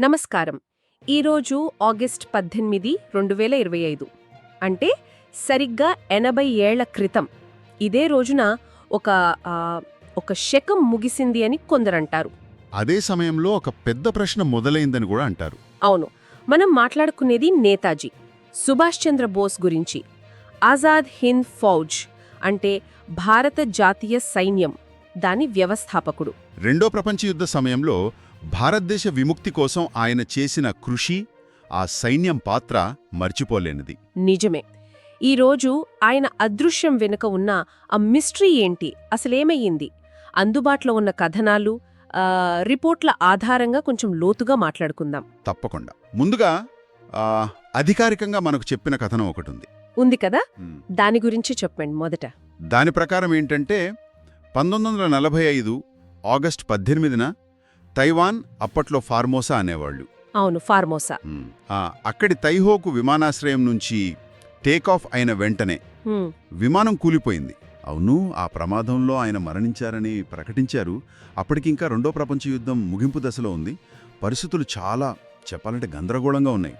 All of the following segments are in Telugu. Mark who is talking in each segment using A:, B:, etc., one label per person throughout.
A: నమస్కారం. ఈరోజు ఆగస్ట్ పద్దెనిమిది రెండు వేల ఇరవై ఐదు. అంటే సరిగ్గా ఎనభై ఏళ్ళ క్రితం. ఇదే రోజున ఒక ఒక శకం ముగిసింది అని కొందరంటారు.
B: అదే సమయంలో ఒక పెద్ద ప్రశ్న మొదలైందని కూడా అంటారు.
A: అవును. మనం మాట్లాడుకునేది నేతాజీ సుభాష్ చంద్ర బోస్ గురించి. ఆజాద్ హింద్ ఫౌజ్ అంటే భారత జాతీయ సైన్యం దాని వ్యవస్థాపకుడు.
B: రెండో ప్రపంచ యుద్ధ సమయంలో భారతదేశ విముక్తి కోసం ఆయన చేసిన కృషి ఆ సైన్యం పాత్ర మర్చిపోలేనిది.
A: నిజమే. ఈరోజు ఆయన అదృశ్యం వెనుక ఉన్న ఆ మిస్టరీ ఏంటి? అసలేమయ్యింది అందుబాటులో ఉన్న కథనాలు రిపోర్ట్ల ఆధారంగా కొంచెం లోతుగా మాట్లాడుకుందాం.
B: తప్పకుండా. ముందుగా అధికారికంగా మనకు చెప్పిన కథనం ఒకటి ఉంది
A: ఉంది కదా దాని గురించి చెప్పండి మొదట.
B: దాని ప్రకారం ఏంటంటే పంతొమ్మిది వందల నలభై ఐదు ఆగస్ట్ పద్దెనిమిదిన తైవాన్ అప్పట్లో ఫార్మోసా అనేవాళ్ళు.
A: అవును ఫార్మోసా.
B: అక్కడి తైహోకు విమానాశ్రయం నుంచి టేకాఫ్ అయిన వెంటనే విమానం కూలిపోయింది. అవును ఆ ప్రమాదంలో ఆయన మరణించారని ప్రకటించారు. అప్పటికింకా రెండో ప్రపంచ యుద్ధం ముగింపు దశలో ఉంది. పరిస్థితులు చాలా చెప్పాలంటే గందరగోళంగా ఉన్నాయి.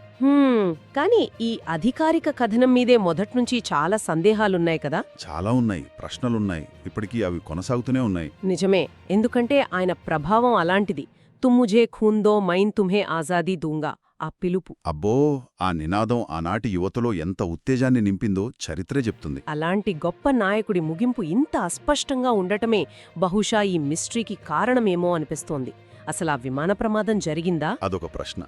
A: కానీ ఈ అధికారిక కథనం మీదే మొదట్నుంచి చాలా సందేహాలున్నాయి కదా?
B: చాలా ఉన్నాయి. ప్రశ్నలున్నాయి. ఇప్పటికీ అవి కొనసాగుతూనే ఉన్నాయి.
A: నిజమే. ఎందుకంటే ఆయన ప్రభావం అలాంటిది. తుమ్ముజే ఖూందో మైన్ తుమ్హే ఆజాదీ దూంగా. ఆ పిలుపు.
B: అబ్బో ఆ నినాదం ఆనాటి యువతలో ఎంత ఉత్తేజాన్ని నింపిందో చరిత్రే చెప్తుంది.
A: అలాంటి గొప్ప నాయకుడి ముగింపు ఇంత అస్పష్టంగా ఉండటమే బహుశా ఈ మిస్టరీకి కారణమేమో అనిపిస్తోంది. అసలు ఆ విమాన ప్రమాదం జరిగిందా?
B: అదొక ప్రశ్న.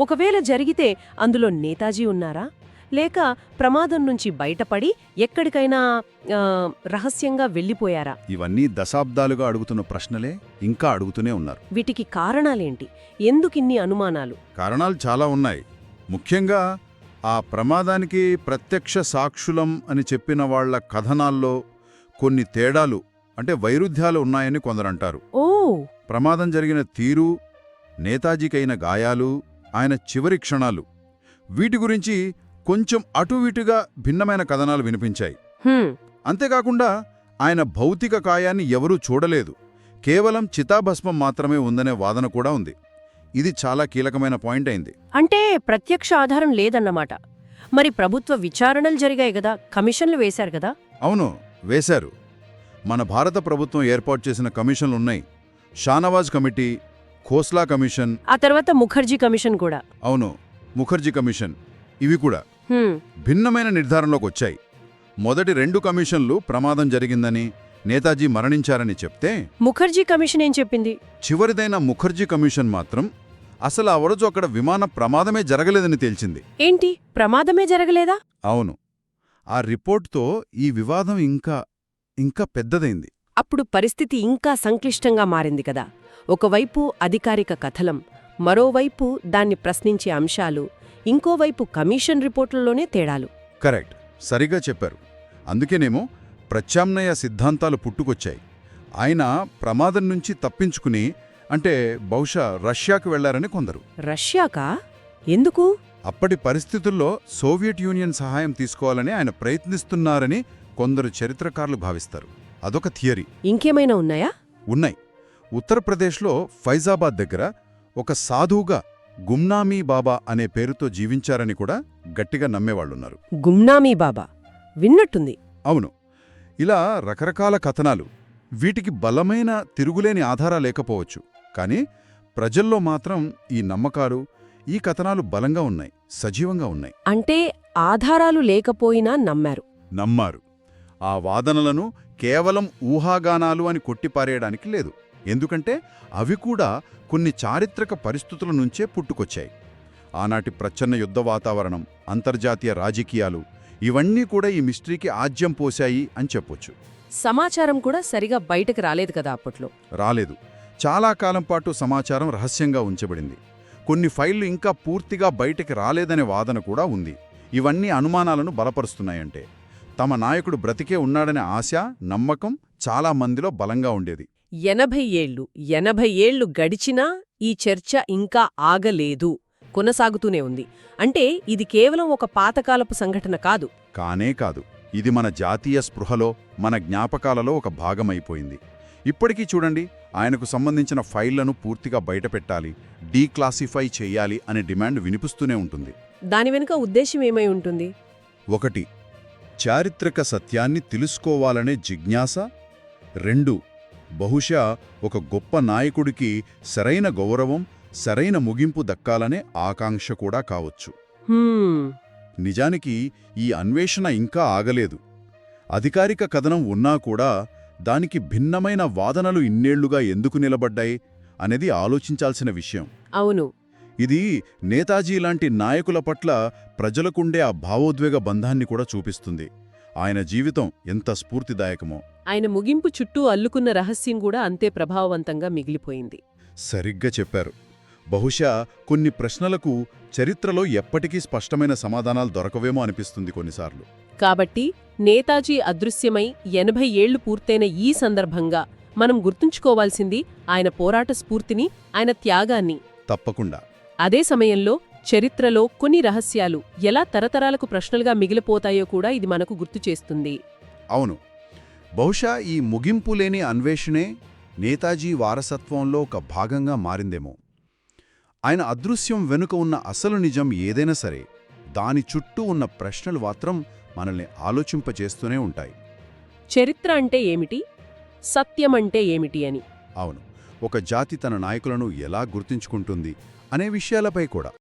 A: ఒకవేళ జరిగితే అందులో నేతాజీ ఉన్నారా? లేక ప్రమాదం నుంచి బయటపడి ఎక్కడికైనా ఆ, రహస్యంగా వెళ్ళిపోయారా?
B: ఇవన్నీ దశాబ్దాలుగా అడుగుతున్న ప్రశ్నలే ఇంకా అడుగుతూనే ఉన్నారు.
A: వీటికి కారణాలేంటి? ఎందుకిన్ని అనుమానాలు?
B: కారణాలు చాలా ఉన్నాయి. ముఖ్యంగా ఆ ప్రమాదానికి ప్రత్యక్ష సాక్షులం అని చెప్పిన వాళ్ళ కథనాల్లో కొన్ని తేడాలు అంటే వైరుధ్యాలు ఉన్నాయని కొందరంటారు.
A: ఓ!
B: ప్రమాదం జరిగిన తీరు నేతాజీకైన గాయాలు ఆయన చివరి క్షణాలు. వీటి గురించి కొంచెం అటువిటుగా భిన్నమైన కథనాలు వినిపించాయి. అంతేకాకుండా ఆయన భౌతిక కాయాన్ని ఎవరూ చూడలేదు. కేవలం చితాభస్మం మాత్రమే ఉందనే వాదన కూడా ఉంది. ఇది చాలా కీలకమైన పాయింట్ అయింది.
A: అంటే ప్రత్యక్ష ఆధారం లేదన్నమాట. మరి ప్రభుత్వ విచారణలు జరిగాయి కదా కమిషన్లు వేశారు కదా?
B: అవును వేశారు. మన భారత ప్రభుత్వం ఏర్పాటు చేసిన కమిషన్లున్నాయి షానవాజ్ కమిటీ ఖోస్లా కమిషన్.
A: ఆ తర్వాత ముఖర్జీ కమిషన్ కూడా.
B: అవును ముఖర్జీ కమిషన్. ఇవి కూడా భిన్నమైన నిర్ధారణలోకి వచ్చాయి. మొదటి రెండు కమిషన్లు ప్రమాదం జరిగిందని నేతాజీ మరణించారని చెప్తే?
A: ముఖర్జీ కమిషన్ ఏం చెప్పింది?
B: చివరిదైన ముఖర్జీ కమిషన్ మాత్రం అసలు ఆ రోజు అక్కడ విమాన ప్రమాదమే జరగలేదని తేల్చింది.
A: ఏంటి? ప్రమాదమే జరగలేదా?
B: అవును. ఆ రిపోర్ట్తో ఈ వివాదం ఇంకా ఇంకా పెద్దదైంది.
A: అప్పుడు పరిస్థితి ఇంకా సంక్లిష్టంగా మారింది కదా. ఒకవైపు అధికారిక కథలం మరోవైపు దాన్ని ప్రశ్నించే అంశాలు ఇంకోవైపు కమిషన్ రిపోర్టుల్లోనే తేడాలు.
B: కరెక్ట్. సరిగా చెప్పారు. అందుకేనేమో ప్రత్యామ్నాయ సిద్ధాంతాలు పుట్టుకొచ్చాయి. ఆయన ప్రమాదం నుంచి తప్పించుకుని అంటే బహుశా రష్యాకు వెళ్ళారని కొందరు.
A: రష్యాకా? ఎందుకు?
B: అప్పటి పరిస్థితుల్లో సోవియట్ యూనియన్ సహాయం తీసుకోవాలని ఆయన ప్రయత్నిస్తున్నారని కొందరు చరిత్రకారులు భావిస్తారు. అదొక థియరీ.
A: ఇంకేమైనా ఉన్నాయా?
B: ఉన్నాయి. ఉత్తరప్రదేశ్లో ఫైజాబాద్ దగ్గర ఒక సాధువుగా గుమ్నామీ బాబా అనే పేరుతో జీవించారని కూడా గట్టిగా నమ్మేవాళ్ళున్నారు
A: గుమ్నామీ బాబా. విన్నట్టుంది.
B: అవును. ఇలా రకరకాల కథనాలు వీటికి బలమైన తిరుగులేని ఆధారా లేకపోవచ్చు. కానీ ప్రజల్లో మాత్రం ఈ నమ్మకాలు ఈ కథనాలు బలంగా ఉన్నాయి సజీవంగా ఉన్నాయి.
A: అంటే ఆధారాలు లేకపోయినా నమ్మారు.
B: నమ్మారు. ఆ వాదనలను కేవలం ఊహాగానాలు అని కొట్టిపారేయడానికి లేదు. ఎందుకంటే అవి కూడా కొన్ని చారిత్రక పరిస్థితుల నుంచే పుట్టుకొచ్చాయి. ఆనాటి ప్రచ్ఛన్న యుద్ధ వాతావరణం అంతర్జాతీయ రాజకీయాలు ఇవన్నీ కూడా ఈ మిస్టరీకి ఆజ్యం పోశాయి అని చెప్పొచ్చు.
A: సమాచారం కూడా సరిగా బయటకు రాలేదు కదా అప్పట్లో.
B: రాలేదు. చాలా కాలం పాటు సమాచారం రహస్యంగా ఉంచబడింది. కొన్ని ఫైళ్ళు ఇంకా పూర్తిగా బయటికి రాలేదనే వాదన కూడా ఉంది. ఇవన్నీ అనుమానాలను బలపరుస్తున్నాయంటే. తమ నాయకుడు బ్రతికే ఉన్నాడనే ఆశ నమ్మకం చాలా మందిలో బలంగా ఉండేది.
A: ఎనభై ఏళ్ళు ఎనభై ఏళ్ళు గడిచినా ఈ చర్చ ఇంకా ఆగలేదు కొనసాగుతూనే ఉంది. అంటే ఇది కేవలం ఒక పాతకాలపు సంఘటన కాదు.
B: కానే కాదు ఇది మన జాతీయ స్పృహలో మన జ్ఞాపకాలలో ఒక భాగమైపోయింది. ఇప్పటికీ చూడండి ఆయనకు సంబంధించిన ఫైళ్ళను పూర్తిగా బయటపెట్టాలి డీక్లాసిఫై చేయాలి అనే డిమాండ్ వినిపిస్తూనే ఉంటుంది.
A: దాని వెనుక ఉద్దేశం ఏమై ఉంటుంది?
B: ఒకటి చారిత్రక సత్యాన్ని తెలుసుకోవాలనే జిజ్ఞాస? రెండు. బహుశా ఒక గొప్ప నాయకుడికి సరైన గౌరవం సరైన ముగింపు దక్కాలనే ఆకాంక్ష కూడా కావచ్చు. నిజానికి ఈ అన్వేషణ ఇంకా ఆగలేదు. అధికారిక కథనం ఉన్నా కూడా దానికి భిన్నమైన వాదనలు ఇన్నేళ్ళుగా ఎందుకు నిలబడ్డాయి అనేది ఆలోచించాల్సిన విషయం.
A: అవును.
B: ఇది నేతాజీ లాంటి నాయకుల పట్ల ప్రజలకుండే ఆ భావోద్వేగ బంధాన్ని కూడా చూపిస్తుంది. ఆయన జీవితం ఎంత స్ఫూర్తిదాయకమో.
A: ఆయన ముగింపు చుట్టూ అల్లుకున్న రహస్యం కూడా అంతే ప్రభావవంతంగా మిగిలిపోయింది.
B: సరిగ్గా చెప్పారు. బహుశా కొన్ని ప్రశ్నలకు చరిత్రలో ఎప్పటికీ స్పష్టమైన సమాధానాలు దొరకవేమో అనిపిస్తుంది కొన్నిసార్లు.
A: కాబట్టి నేతాజీ అదృశ్యమై ఎనభై ఏళ్ళు పూర్తయిన ఈ సందర్భంగా మనం గుర్తుంచుకోవాల్సింది ఆయన పోరాట స్ఫూర్తిని ఆయన త్యాగాన్ని.
B: తప్పకుండా.
A: అదే సమయంలో చరిత్రలో కొన్ని రహస్యాలు ఎలా తరతరాలకు ప్రశ్నలుగా మిగిలిపోతాయో కూడా ఇది మనకు గుర్తు చేస్తుంది.
B: అవును. బహుశా ఈ ముగింపు లేని అన్వేషణే నేతాజీ వారసత్వంలో ఒక భాగంగా మారిందేమో. ఆయన అదృశ్యం వెనుక ఉన్న అసలు నిజం ఏదైనా సరే దాని చుట్టూ ఉన్న ప్రశ్నలు మాత్రం మనల్ని ఆలోచింపచేస్తూనే ఉంటాయి.
A: చరిత్ర అంటే ఏమిటి? సత్యం అంటే ఏమిటి అని?
B: అవును. ఒక జాతి తన నాయకులను ఎలా గుర్తుంచుకుంటుంది? అనే విషయాలపై కూడా.